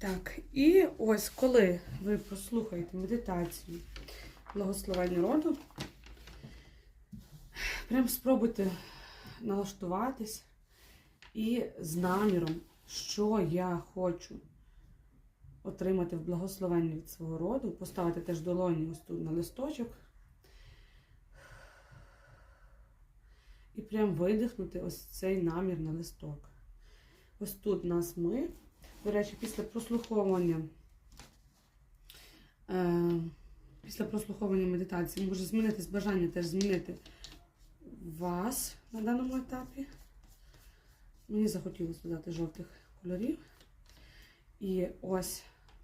Так, і ось коли ви прослухаєте медитацію благословення роду, прям спробуйте налаштуватись і з наміром, що я хочу отримати в благословенні від свого роду, поставити теж долоні ось тут на листочок. І прям видихнути ось цей намір на листок. Ось тут нас ми. До речі, після прослуховування, е, після прослуховування медитації може змінитись бажання теж змінити вас на даному етапі. Мені захотілося додати жовтих кольорів. І ось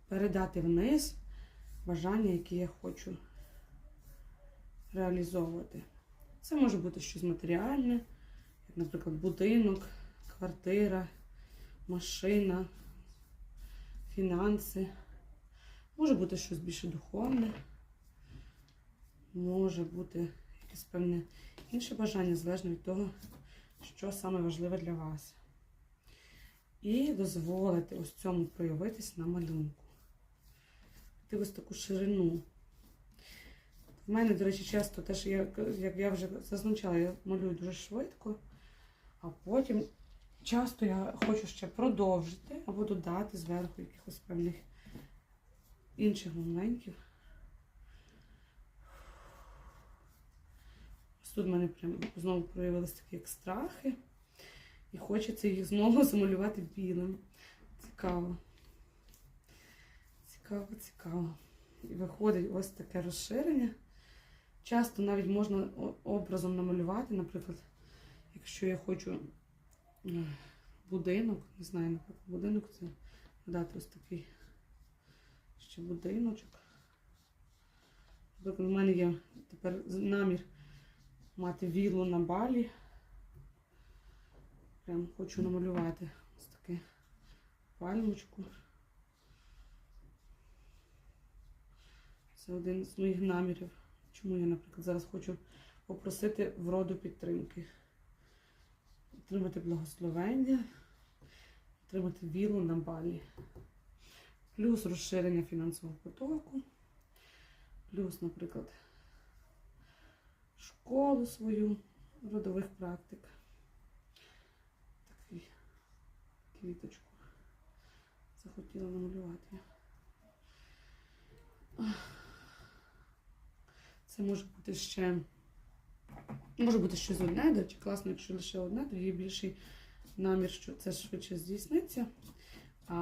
передати вниз бажання, які я хочу реалізовувати. Це може бути щось матеріальне, як, наприклад, будинок, квартира, машина, фінанси. Може бути щось більше духовне, може бути якесь певне інше бажання, залежно від того, що саме важливе для вас. І дозволити ось цьому проявитись на малюнку. Ти ось таку ширину. В мене, до речі, часто теж, як, я вже зазначала, я малюю дуже швидко, а потім часто я хочу ще продовжити або додати зверху якихось певних інших моментів. Тут в мене прям знову проявилися такі як страхи. І хочеться їх знову замалювати білим. Цікаво. Цікаво, цікаво. І виходить ось таке розширення. Часто навіть можна образом намалювати, наприклад, якщо я хочу будинок, не знаю, наприклад, будинок це додати ось такий ще будиночок. У мене є тепер намір мати віллу на балі. Прям хочу намалювати ось таке пальмочку. Це один з моїх намірів. Чому я, наприклад, зараз хочу попросити вроду підтримки. Отримати благословення, отримати вілу на балі. Плюс розширення фінансового потоку. Плюс, наприклад, школу свою родових практик. Такий квіточку захотіла намалювати. Це може бути ще. Може бути щось одне, до речі, класно, якщо лише одне, тоді більший намір, що це швидше здійсниться.